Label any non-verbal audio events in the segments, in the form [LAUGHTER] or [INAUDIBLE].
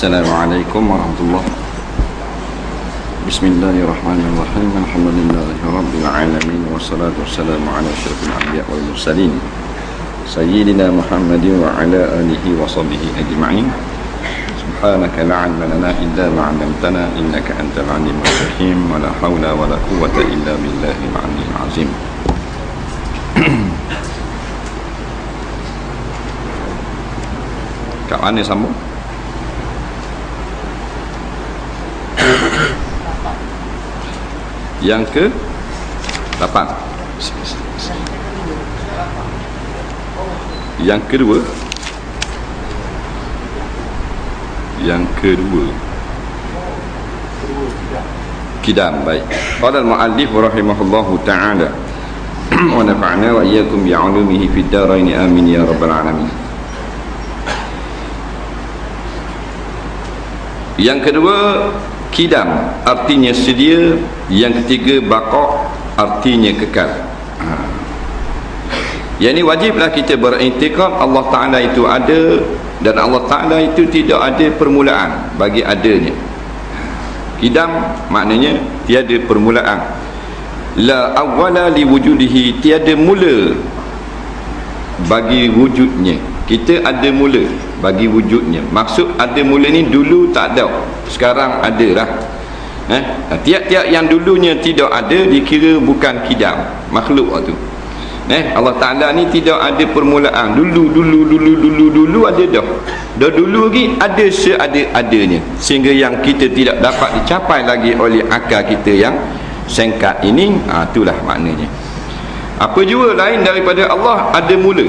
السلام عليكم ورحمة الله. بسم الله الرحمن الرحيم. الحمد لله رب العالمين والصلاة والسلام على أشرف الأنبياء والمرسلين سيدنا محمد وعلى آله وصحبه أجمعين. سبحانك لا علم لنا إلا ما علمتنا إنك أنت العليم الحكيم. ولا حول ولا قوة إلا بالله العلي العظيم. [CLEARS THROAT] Kak Anies sambung? Yang ke? 8 Yang kedua. Yang kedua. Kidam baik. Qala al-muallif rahimahullahu ta'ala. [CLEARS THROAT] Wa nafa'na wa iyyakum bi'ulumihi fid darain. Amin ya rabbal alamin. Yang kedua kidam artinya sedia. Yang ketiga bakok artinya kekal. Ha. yang ini wajiblah kita berintikad Allah Ta'ala itu ada dan Allah Ta'ala itu tidak ada permulaan bagi adanya. Kidam maknanya tiada permulaan. La awwala li wujudihi tiada mula bagi wujudnya. Kita ada mula bagi wujudnya. Maksud ada mula ni dulu tak ada sekarang ada lah eh? tiap-tiap yang dulunya tidak ada dikira bukan kidam makhluk tu. Eh? Allah Ta'ala ni tidak ada permulaan. Dulu dulu dulu dulu dulu ada dah. Dah dulu lagi ada seada-adanya. Sehingga yang kita tidak dapat dicapai lagi oleh akal kita yang singkat ini ha, itulah maknanya. Apa juga lain daripada Allah? Ada mula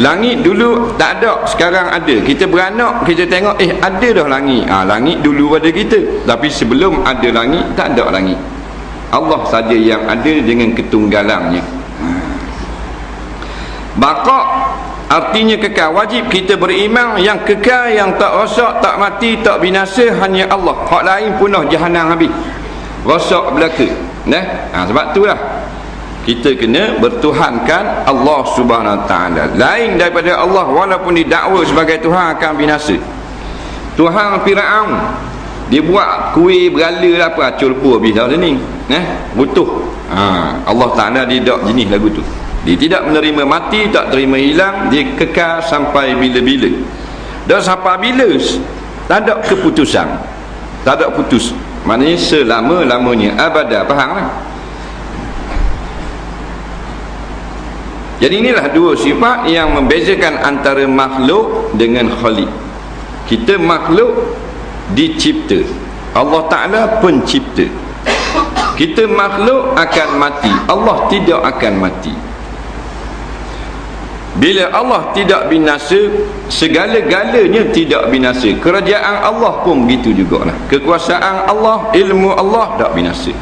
Langit dulu tak ada, sekarang ada. Kita beranak, kita tengok, eh ada dah langit. Ah ha, langit dulu pada kita. Tapi sebelum ada langit, tak ada langit. Allah saja yang ada dengan ketunggalannya. Bakak artinya kekal. Wajib kita beriman yang kekal, yang tak rosak, tak mati, tak binasa hanya Allah. Hak lain punah jahanam habis. Rosak belaka. Nah, ha, sebab itulah kita kena bertuhankan Allah Subhanahu Taala. Lain daripada Allah walaupun didakwa sebagai Tuhan akan binasa. Tuhan Firaun dia buat kuih berala lah apa acul pun habis dah ni. Eh butuh. Ha. Allah Taala dia tak jenis lagu tu. Dia tidak menerima mati tak terima hilang dia kekal sampai bila-bila. Dan sampai bila? Tak ada keputusan. Tak ada putus. Maknanya selama-lamanya. Abada faham Jadi inilah dua sifat yang membezakan antara makhluk dengan khalik. Kita makhluk dicipta. Allah Ta'ala pencipta. Kita makhluk akan mati. Allah tidak akan mati. Bila Allah tidak binasa, segala-galanya tidak binasa. Kerajaan Allah pun begitu jugalah. Kekuasaan Allah, ilmu Allah tak binasa.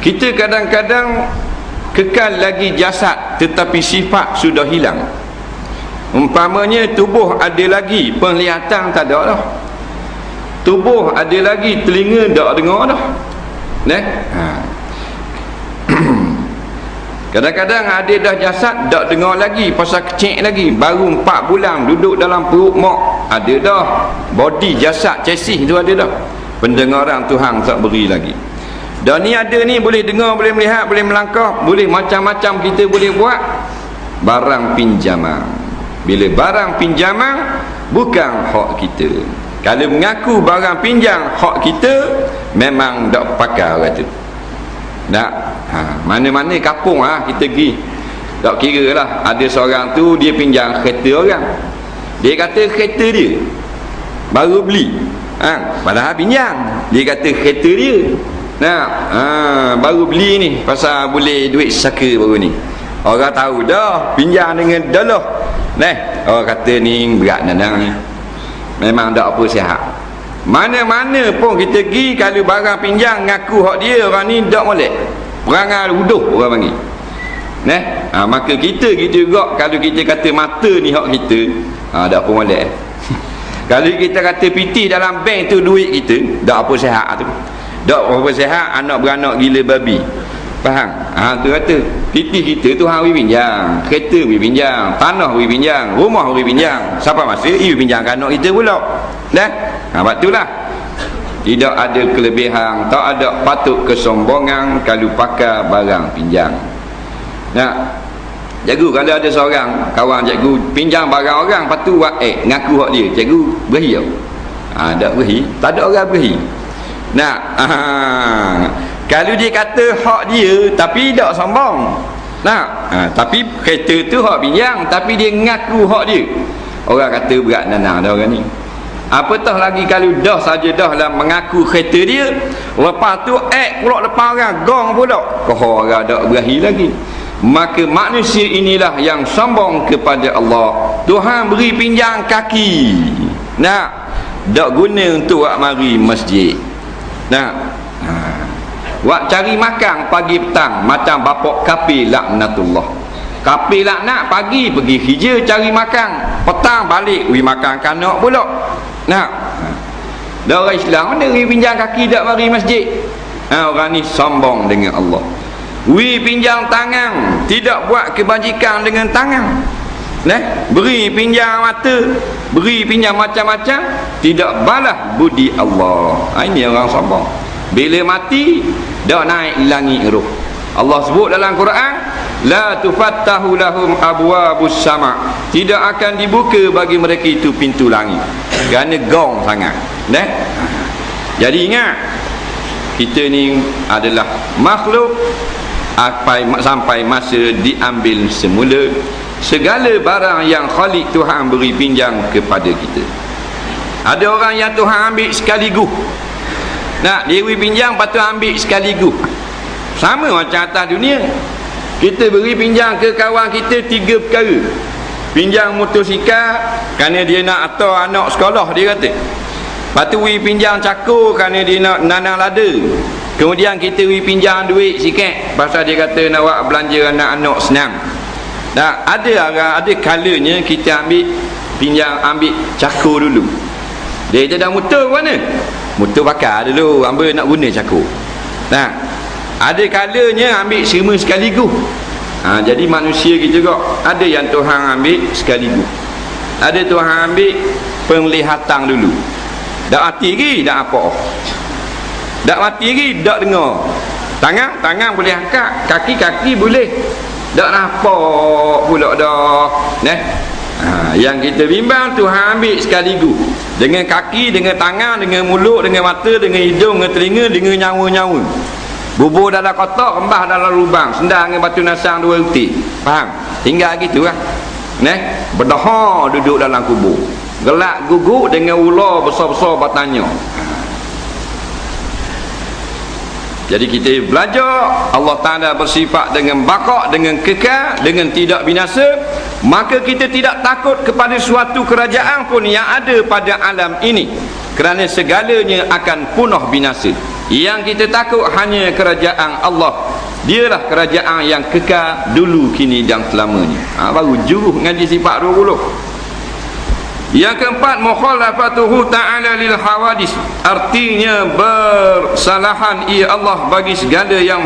Kita kadang-kadang kekal lagi jasad tetapi sifat sudah hilang. Umpamanya tubuh ada lagi penglihatan tak ada dah tubuh ada lagi telinga tak dengar dah. Ne ha. [CLEARS THROAT] kadang-kadang ada dah jasad tak dengar lagi pasal kecil lagi baru 4 bulan duduk dalam perut mak ada dah. Body jasad chassis tu ada dah. Pendengaran Tuhan tak beri lagi dan ni ada ni boleh dengar, boleh melihat, boleh melangkah, boleh macam-macam kita boleh buat barang pinjaman. Bila barang pinjaman bukan hak kita. Kalau mengaku barang pinjam hak kita memang tak pakai orang tu. Tak. Ha, mana-mana kapung lah kita pergi. Tak kira lah ada seorang tu dia pinjam kereta orang. Dia kata kereta dia baru beli. Ha, padahal pinjam. Dia kata kereta dia Nah, ha, baru beli ni pasal boleh duit saka baru ni. Orang tahu dah pinjam dengan dolar. Neh, orang kata ni berat nandang ni. Memang tak apa sihat. mana-mana pun kita pergi kalau barang pinjam ngaku hak dia orang ni tak molek perangai uduh orang panggil Nah, ha, maka kita gitu juga kalau kita kata mata ni hak kita, ha, tak apa molek. Eh. [LAUGHS] kalau kita kata piti dalam bank tu duit kita, tak apa sihat tu. Tak apa sihat anak beranak gila babi. Faham? Ha, tu kata piti kita tu hang pinjam, kereta we pinjam, tanah we pinjam, rumah we pinjam. Siapa masa i pinjam anak kita pula. Dah? Ha, lah. Tidak ada kelebihan, tak ada patut kesombongan kalau pakai barang pinjam. Nak Cikgu kalau ada seorang kawan cikgu pinjam barang orang lepas tu buat eh ngaku hak dia cikgu beri tau ha, tak beri tak ada orang beri nak ha, kalau dia kata hak dia tapi tak sombong nak ha, tapi kereta tu hak pinjam tapi dia ngaku hak dia. Orang kata berat nanang dah orang ni. Apatah lagi kalau dah saja dah lah mengaku kereta dia lepas tu eh pula lepas orang gong pula. Kau orang tak berahi lagi. Maka manusia inilah yang sombong kepada Allah. Tuhan beri pinjam kaki. Nak tak guna untuk wak mari masjid nak ha. wak cari makan pagi petang macam bapak kapi laknatullah. Kapi laknat pagi pergi hijau cari makan petang balik wi makan kanak pula. Nak ha. dah orang Islam mana beri pinjam kaki tak mari masjid? Ha, orang ni sombong dengan Allah. Wi pinjam tangan Tidak buat kebajikan dengan tangan Nah, beri pinjam mata, beri pinjam macam-macam, tidak balas budi Allah. Ha, ini orang sombong. Bila mati, dah naik langit roh. Allah sebut dalam Quran, la tufattahu lahum abwabus sama. Tidak akan dibuka bagi mereka itu pintu langit. Kerana gong sangat. Nah. Jadi ingat, kita ni adalah makhluk sampai masa diambil semula segala barang yang Khalik Tuhan beri pinjam kepada kita. Ada orang yang Tuhan ambil sekaligus nak dia beri pinjam tu ambil sekaligus sama macam atas dunia. Kita beri pinjam ke kawan kita tiga perkara. Pinjam motosikal kerana dia nak atau anak sekolah dia kata. Lepas tu beri pinjam cakur kerana dia nak nanang lada. Kemudian kita pergi pinjam duit sikit. Pasal dia kata nak buat belanja anak-anak senang. Dan ada orang ada kalanya kita ambil pinjam ambil cakur dulu. Dia kata dah motor mana? Motor bakar dulu, ambil nak guna cakur. Nah. Ada kalanya ambil semua sekaligus. Ha, jadi manusia kita juga ada yang Tuhan ambil sekaligus. Ada Tuhan ambil penglihatan dulu. Dak hati lagi, dak apa. Tak mati lagi, tak dengar. Tangan, tangan boleh angkat. Kaki, kaki boleh. Tak nampak pula dah. Nah. Ha, yang kita bimbang Tuhan ambil sekaligus. Dengan kaki, dengan tangan, dengan mulut, dengan mata, dengan hidung, dengan telinga, dengan nyawa-nyawa. Bubur dalam kotak, kembah dalam lubang. Sendang dengan batu nasang dua utik. Faham? Tinggal gitu lah. Nah, berdoa duduk dalam kubur. Gelak guguk dengan ular besar-besar bertanya. Jadi kita belajar Allah Ta'ala bersifat dengan bakak, dengan kekal, dengan tidak binasa. Maka kita tidak takut kepada suatu kerajaan pun yang ada pada alam ini. Kerana segalanya akan punah binasa. Yang kita takut hanya kerajaan Allah. Dialah kerajaan yang kekal dulu, kini dan selamanya. Ha, Baru juruh ngaji sifat 20 yang keempat mukhalafatuhu ta'ala lil hawadis. Artinya bersalahan ia Allah bagi segala yang